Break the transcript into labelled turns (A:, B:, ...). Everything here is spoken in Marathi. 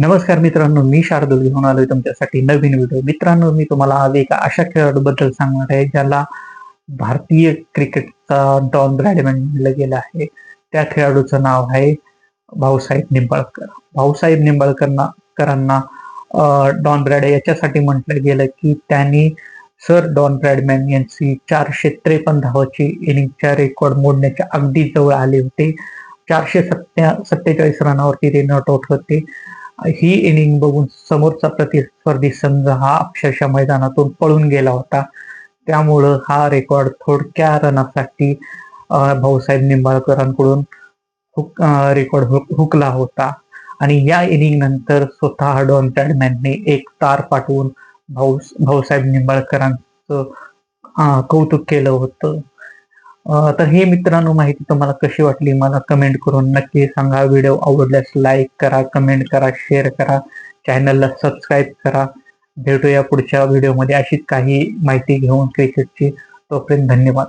A: नमस्कार मित्रांनो मी शार्दूल घेऊन आलोय तुमच्यासाठी नवीन व्हिडिओ मित्रांनो मी तुम्हाला आज एका अशा खेळाडूबद्दल सांगणार आहे ज्याला भारतीय क्रिकेटचा डॉन ब्रॅडमॅन म्हणलं गेलं आहे. त्या खेळाडूचं नाव आहे भाऊसाहेब निंबाळकर. भाऊसाहेब निंबाळकरांना डॉन ब्रॅड याच्यासाठी म्हटलं गेलं की त्यांनी सर डॉन ब्रॅडमॅन यांची चारशे त्रेपन्न धावाची इनिंगच्या रेकॉर्ड मोडण्याच्या अगदी जवळ आले होते. चारशे सत्या सत्तेचाळीस रनावरती ते नॉट आउट होते. ही इनिंग बघून समोरचा प्रतिस्पर्धी संघ हा अक्षरशः मैदानातून पळून गेला होता. त्यामुळं हा रेकॉर्ड थोडक्या रनासाठी भाऊसाहेब निंबाळकरांकडून हुक रेकॉर्ड हुक हुकला होता. आणि या इनिंग नंतर स्वतः डॉन पॅडमॅनने एक तार पाठवून भाऊ भाऊसाहेब निंबाळकरांचं कौतुक केलं होतं. तर हे मित्रांनो माहिती तुम्हाला कशी वाटली मला कमेंट करून नक्की सांगा. व्हिडिओ आवडल्यास लाईक करा कमेंट करा शेअर करा. चॅनलला सबस्क्राईब करा. भेटूया पुढच्या व्हिडिओमध्ये अशीच काही माहिती घेऊन क्रिकेटची तोपर्यंत धन्यवाद.